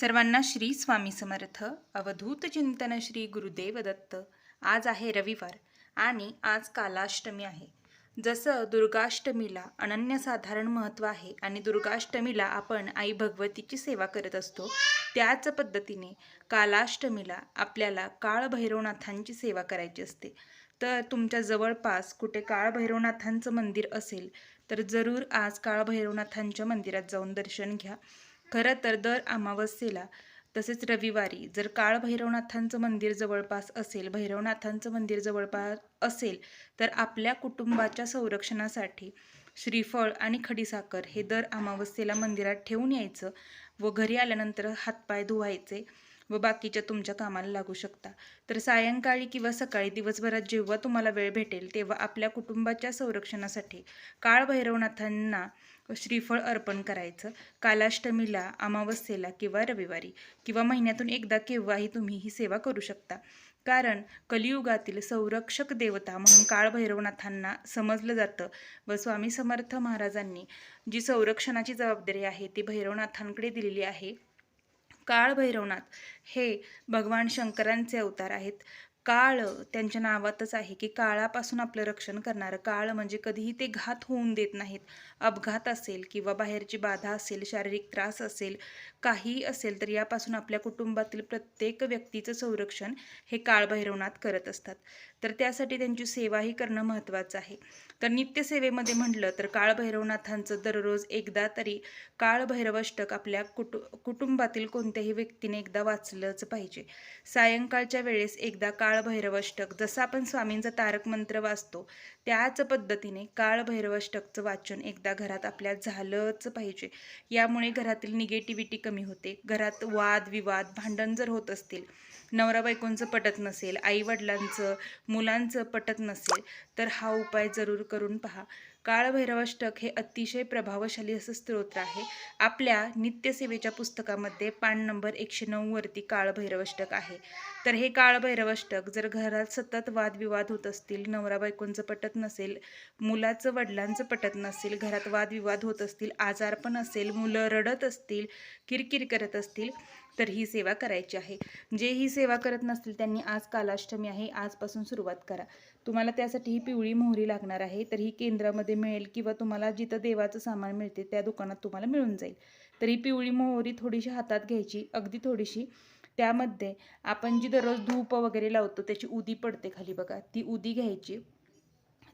सर्वांना श्री स्वामी समर्थ. अवधूत चिंतन श्री गुरुदेव दत्त आज आहे रविवार आणि आज कालाष्टमी आहे. जसं दुर्गाष्टमीला अनन्यसाधारण महत्त्व आहे आणि दुर्गाष्टमीला आपण आई भगवतीची सेवा करत असतो त्याच पद्धतीने कालाष्टमीला आपल्याला काळभैरवनाथांची सेवा करायची असते. तर तुमच्या जवळपास कुठे काळभैरवनाथांचं मंदिर असेल तर जरूर आज काळभैरवनाथांच्या मंदिरात जाऊन दर्शन घ्या. खरं तर दर अमावस्येला तसेच रविवारी जर काळ भैरवनाथांचं मंदिर जवळपास असेल भैरवनाथांचं मंदिर जवळपास असेल तर आपल्या कुटुंबाच्या संरक्षणासाठी श्रीफळ आणि खडीसाखर हे दर अमावस्येला मंदिरात ठेवून यायचं व घरी आल्यानंतर हातपाय धुवायचे. व बाकीच्या तुमच्या कामाला लागू शकता. तर सायंकाळी किंवा सकाळी दिवसभरात जेव्हा तुम्हाला वेळ भेटेल तेव्हा आपल्या कुटुंबाच्या संरक्षणासाठी काळभैरवनाथांना श्रीफळ अर्पण करायचं. कालाष्टमीला अमावस्येला किंवा रविवारी किंवा महिन्यातून एकदा केव्हाही तुम्ही ही सेवा करू शकता. कारण कलियुगातील संरक्षक देवता म्हणून काळभैरवनाथांना समजलं जातं व स्वामी समर्थ महाराजांनी जी संरक्षणाची जबाबदारी आहे ती भैरवनाथांकडे दिलेली आहे. काळ भैरवनाथ हे भगवान शंकरांचे अवतार आहेत. काळ त्यांच्या नावातच आहे की काळापासून आपलं रक्षण करणारं. काळ म्हणजे कधीही ते घात होऊन देत नाहीत. अपघात असेल किंवा बाहेरची बाधा असेल शारीरिक त्रास असेल काही असेल तर यापासून आपल्या कुटुंबातील प्रत्येक व्यक्तीचं संरक्षण हे काळ भैरवनाथ करत असतात. तर त्यासाठी त्यांची सेवाही करणं महत्त्वाचं आहे. तर नित्यसेवेमध्ये म्हटलं तर काळभैरवनाथांचं दररोज एकदा तरी काळभैरवष्टक आपल्या कुटु कुटुंबातील कोणत्याही व्यक्तीने एकदा वाचलंच पाहिजे. सायंकाळच्या वेळेस एकदा काळभैरवष्टक जसं आपण स्वामींचा तारक मंत्र वाचतो त्याच पद्धतीने काळभैरवष्टकचं वाचन एकदा घरात आपल्या झालंच पाहिजे. यामुळे घरातील निगेटिव्हिटी कमी होते. घरात वाद विवाद भांडण जर होत असतील नवरा बायकोंचं पटत नसेल आईवडिलांचं मुलांचं पटत नसेल तर हा उपाय जरूर करून पहा. काळभैरवाष्टक हे अतिशय प्रभावशाली असं स्तोत्र आहे. आपल्या नित्यसेवेच्या पुस्तकामध्ये पान नंबर एकशे नऊवरती काळभैरवाष्टक आहे. तर हे काळभैरवाष्टक जर घरात सतत वादविवाद होत असतील नवरा बायकोंचं पटत नसेल मुलाचं वडिलांचं पटत नसेल घरात वादविवाद होत असतील आजारपण असेल मुलं रडत असतील किरकिर करत असतील तर ही सेवा करायची आहे. जे ही सेवा करत नसतील त्यांनी आज कालाष्टमी आहे आजपासून सुरुवात करा. तुम्हाला त्यासाठी ही पिवळी मोहरी लागणार आहे तर ही केंद्रामध्ये मिळेल किंवा तुम्हाला जिथं देवाचं सामान मिळते त्या दुकानात तुम्हाला मिळून जाईल. तर ही पिवळी मोहरी थोडीशी हातात घ्यायची अगदी थोडीशी. त्यामध्ये आपण जी दररोज धूप वगैरे लावतो त्याची उदी पडते खाली बघा. ती उदी घ्यायची.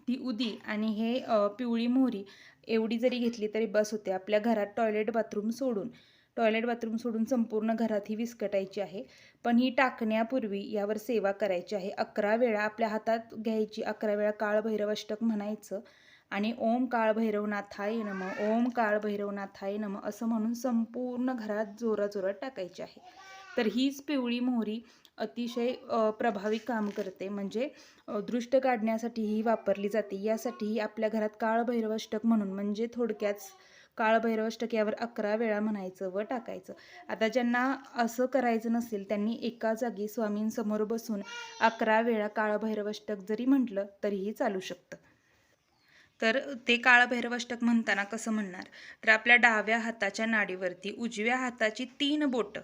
ती उदी आणि हे पिवळी मोहरी एवढी जरी घेतली तरी बस होते. आपल्या घरात टॉयलेट बाथरूम सोडून. टॉयलेट बाथरूम सोडून संपूर्ण घरात ही विस्कटायची आहे. पण ही टाकण्यापूर्वी यावर सेवा करायची आहे. अकरा वेळा आपल्या हातात घ्यायची अकरा वेळा काळभैरवष्टक म्हणायचं आणि ओम काळभैरवनाथाय नम ओम काळभैरवनाथाय नम असं म्हणून संपूर्ण घरात जोराजोरात टाकायची आहे. तर हीच पिवळी मोहरी अतिशय प्रभावी काम करते. म्हणजे दृष्ट काढण्यासाठी ही वापरली जाते. यासाठी आपल्या घरात काळभैरवष्टक म्हणून म्हणजे थोडक्यात काळभैरवष्टक यावर अकरा वेळा म्हणायचं व टाकायचं. आता ज्यांना असं करायचं नसेल त्यांनी एका जागी स्वामींसमोर बसून अकरा वेळा काळभैरवष्टक जरी म्हटलं तरीही चालू शकतं. तर ते काळभैरवाष्टक म्हणताना कसं म्हणणार? तर आपल्या डाव्या हाताच्या नाडीवरती उजव्या हाताची तीन बोटं.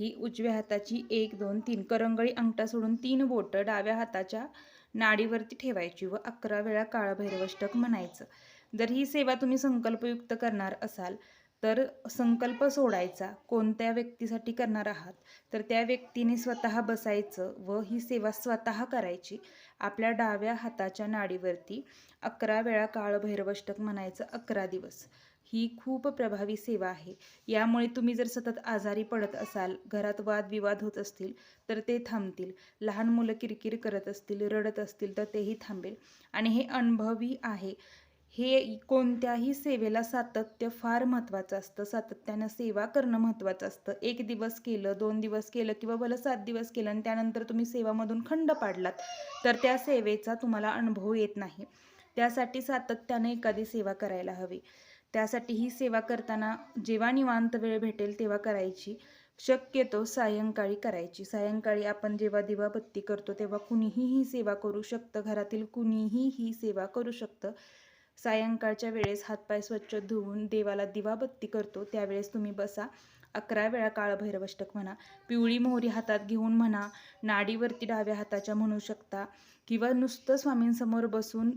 ही उजव्या हाताची एक दोन तीन करंगळी अंगठा सोडून तीन बोटं डाव्या हाताच्या नाडीवरती ठेवायची व अकरा वेळा काळभैरवाष्टक म्हणायचं. जर ही सेवा तुम्ही संकल्पयुक्त करणार असाल तर संकल्प सोडायचा कोणत्या व्यक्तीसाठी करणार आहात? तर त्या व्यक्तीने स्वतः बसायचं व ही सेवा स्वतः करायची. आपल्या डाव्या हाताच्या नाडीवरती अकरा वेळा काळभैरवष्टक म्हणायचं अकरा दिवस. ही खूप प्रभावी सेवा आहे. यामुळे तुम्ही जर सतत आजारी पडत असाल घरात वादविवाद होत असतील तर ते थांबतील. लहान मुलं किरकिर करत असतील रडत असतील तर तेही थांबेल. आणि हे अनुभवी आहे. हे कोणत्याही सेवेला सातत्य फार महत्त्वाचं असतं. सातत्यानं सेवा करणं महत्त्वाचं असतं. एक दिवस केलं दोन दिवस केलं किंवा भलं सात दिवस केलं आणि त्यानंतर तुम्ही सेवामधून खंड पाडलात तर त्या सेवेचा तुम्हाला अनुभव येत नाही. त्यासाठी सातत्यानं एखादी सेवा करायला हवी. त्यासाठी ही सेवा करताना जेव्हा निवांत वेळ भेटेल तेव्हा करायची. शक्यतो सायंकाळी करायची. सायंकाळी आपण जेव्हा दिवाबत्ती करतो तेव्हा कुणीही ही सेवा करू शकतं. घरातील कुणीही ही सेवा करू शकतं. सायंकाळच्या वेळेस हातपाय स्वच्छ धुवून देवाला दिवाबत्ती करतो त्यावेळेस तुम्ही बसा. अकरा वेळा काळभैरवष्टक म्हणा. पिवळी मोहरी हातात घेऊन म्हणा. नाडीवरती डाव्या हाताच्या म्हणू शकता. किंवा नुसतं स्वामींसमोर बसून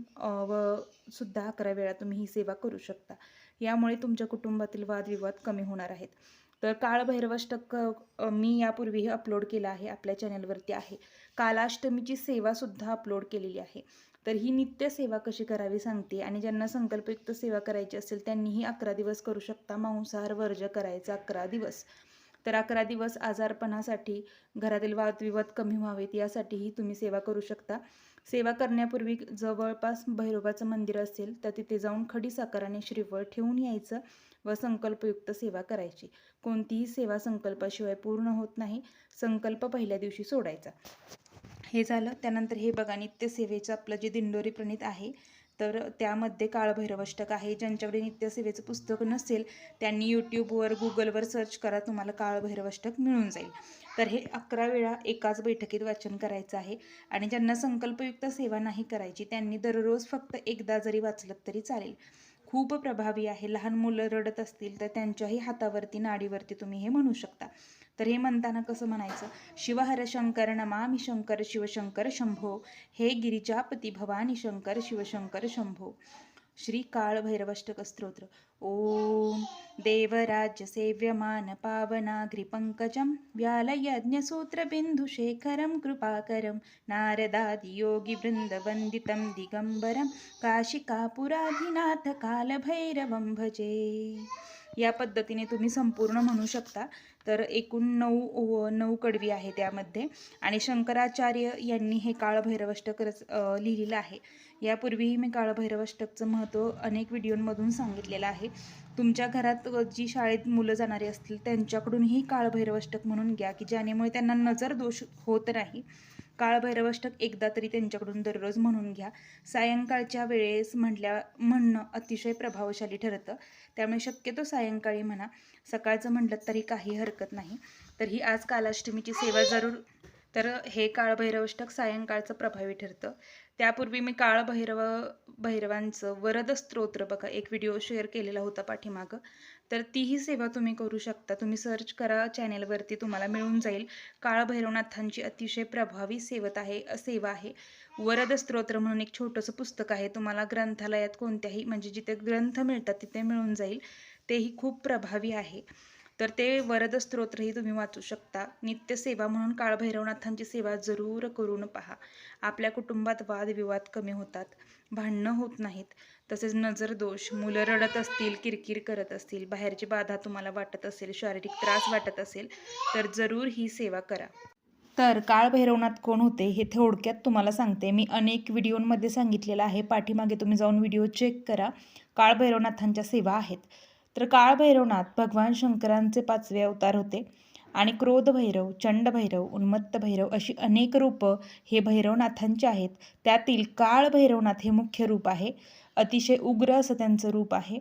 व सुद्धा अकरा वेळा तुम्ही ही सेवा करू शकता. यामुळे तुमच्या कुटुंबातील वादविवाद कमी होणार आहेत. तर काळभैरवाष्टक मी यापूर्वीही अपलोड केला आहे आपल्या चॅनलवरती आहे. कालाष्टमीची सेवासुद्धा अपलोड केलेली आहे. तर ही नित्य सेवा कशी करावी सांगते आणि ज्यांना संकल्पयुक्त सेवा करायची असेल त्यांनीही अकरा दिवस करू शकता. मांसाहार वर्ज करायचा अकरा दिवस. तर अकरा दिवस आजारपणासाठी घरातील वादविवाद कमी व्हावेत यासाठीही तुम्ही सेवा करू शकता. सेवा करण्यापूर्वी जवळपास भैरोबाचं मंदिर असेल तर तिथे जाऊन खडी साखराने श्रीफळ ठेवून यायचं. व संकल्पयुक्त सेवा करायची. कोणतीही सेवा संकल्पाशिवाय पूर्ण होत नाही. संकल्प पहिल्या दिवशी सोडायचा. हे झालं. त्यानंतर हे बघा नित्यसेवेचं आपलं जे दिंडोरी प्रणित आहे तर त्यामध्ये काळभैरवष्टक आहे. ज्यांच्याकडे नित्यसेवेचं पुस्तक नसेल त्यांनी यूट्यूबवर गुगलवर सर्च करा तुम्हाला काळभैरवष्टक मिळून जाईल. तर हे अकरा वेळा एकाच बैठकीत वाचन करायचं आहे. आणि ज्यांना संकल्पयुक्त सेवा नाही करायची त्यांनी दररोज फक्त एकदा जरी वाचलं तरी चालेल. खूप प्रभावी आहे. लहान मुलं रडत असतील तर त्यांच्याही हातावरती नाडीवरती तुम्ही हे म्हणू शकता. तर हे म्हणताना कसं म्हणायचं? शिवहर शंकर नमामि शंकर शिवशंकर शंभो. हे गिरिजापती भवानी शंकर शिवशंकर शंभो. श्रीकालभैरवष्टकस्तोत्र। ॐ देवराज्यसेव्यमानपावनाग्रिपङ्कजं व्यालयज्ञसूत्रबिन्दुशेखरं कृपाकरं नारदादियोगिवृन्दवन्दितं दिगम्बरं काशिकापुराधिनाथकालभैरवं भजे। या पद्धतीने तुम्ही संपूर्ण म्हणू शकता. तर एकूण नऊ नऊ कडवी आहे त्यामध्ये. आणि शंकराचार्य यांनी हे काळभैरवष्टक रच लिहिलेलं आहे. यापूर्वीही मी काळभैरवष्टकचं महत्त्व अनेक व्हिडिओंमधून सांगितलेलं आहे. तुमच्या घरात जी शाळेत मुलं जाणारी असतील त्यांच्याकडूनही काळभैरवष्टक म्हणून घ्या की ज्यामुळे त्यांना नजर दोष होत नाही. काळभैरवाष्टक एकदा तरी त्यांच्याकडून दररोज म्हणून घ्या. सायंकाळच्या वेळेस म्हटल्या म्हणणं अतिशय प्रभावशाली ठरतं. त्यामुळे शक्यतो सायंकाळी म्हणा. सकाळचं म्हटलं तरी काही हरकत नाही. तर ही आज कालाष्टमीची सेवा जरूर तर हे काळभैरवष्टक सायंकाळचं प्रभावी ठरतं. त्यापूर्वी मी काळभैरव भैरवांचं वरद स्तोत्र बघा एक व्हिडिओ शेअर केलेला होता पाठीमागं. तर तीही सेवा तुम्ही करू शकता. तुम्ही सर्च करा चॅनेलवरती तुम्हाला मिळून जाईल. काळभैरवनाथांची अतिशय प्रभावी सेवत आहे सेवा आहे. वरद स्तोत्र म्हणून एक छोटंसं पुस्तक आहे. तुम्हाला ग्रंथालयात कोणत्याही म्हणजे जिथे ग्रंथ मिळतात तिथे मिळून जाईल. तेही खूप प्रभावी आहे. तर ते वरद स्तोत्रही तुम्ही वाचू शकता. नित्यसेवा म्हणून काळभैरवनाथांची सेवा जरूर करून पहा. आपल्या कुटुंबात वादविवाद कमी होतात. भांडणं होत नाहीत. तसेच नजर दोष मुलं रडत असतील किरकिर करत असतील बाहेरची बाधा तुम्हाला वाटत असेल शारीरिक त्रास वाटत असेल तर जरूर ही सेवा करा. तर काळभैरवनाथ कोण होते हे थोडक्यात तुम्हाला सांगते. मी अनेक व्हिडिओंमध्ये सांगितलेलं आहे. पाठीमागे तुम्ही जाऊन व्हिडिओ चेक करा. काळभैरवनाथांच्या सेवा आहेत. तर काळभैरवनाथ भगवान शंकरांचे पाचवे अवतार होते. आणि क्रोध भैरव चंड भैरव उन्मत्त भैरव अशी अनेक रूपं हे भैरवनाथांचे आहेत. त्यातील काळ भैरवनाथ हे मुख्य रूप आहे. अतिशय उग्र असं त्यांचं रूप आहे.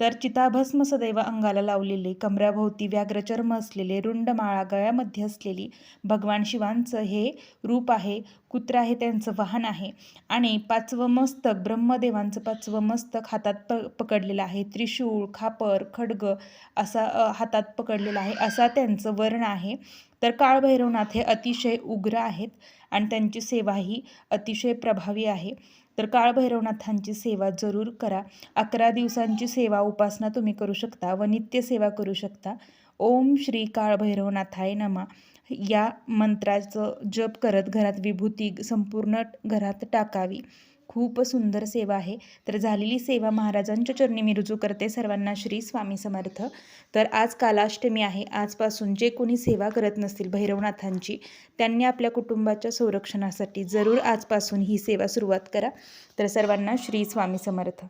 तर चिताभस्म सदैव अंगाला लावलेले कमऱ्याभोवती व्याघ्रचर्म असलेले रुंड माळा गळ्यामध्ये असलेली भगवान शिवांचं हे रूप आहे कुत्रा हे त्यांचं वाहन आहे. आणि पाचवं मस्तक ब्रह्मदेवांचं पाचवं मस्तक हातात प पकडलेलं आहे. त्रिशूळ खापर खडग असा हातात पकडलेला आहे. असा त्यांचं वर्ण आहे. तर काळभैरवनाथ हे अतिशय उग्र आहेत. आणि त्यांची सेवा ही अतिशय प्रभावी आहे. तर काळभैरवनाथांची सेवा जरूर करा. अकरा दिवसांची सेवा उपासना तुम्ही करू शकता. व नित्य सेवा करू शकता. ओम श्री काळभैरवनाथाय नमा. या मंत्राचं जप करत घरात विभूती संपूर्ण घरात टाकावी. खूप सुंदर सेवा आहे. तर झालेली सेवा महाराजांच्या चरणी मी रुजू करते. सर्वांना श्री स्वामी समर्थ. तर आज कालाष्टमी आहे. आजपासून जे कोणी सेवा करत नसतील भैरवनाथांची त्यांनी आपल्या कुटुंबाच्या संरक्षणासाठी जरूर आजपासून ही सेवा सुरुवात करा. तर सर्वांना श्री स्वामी समर्थ.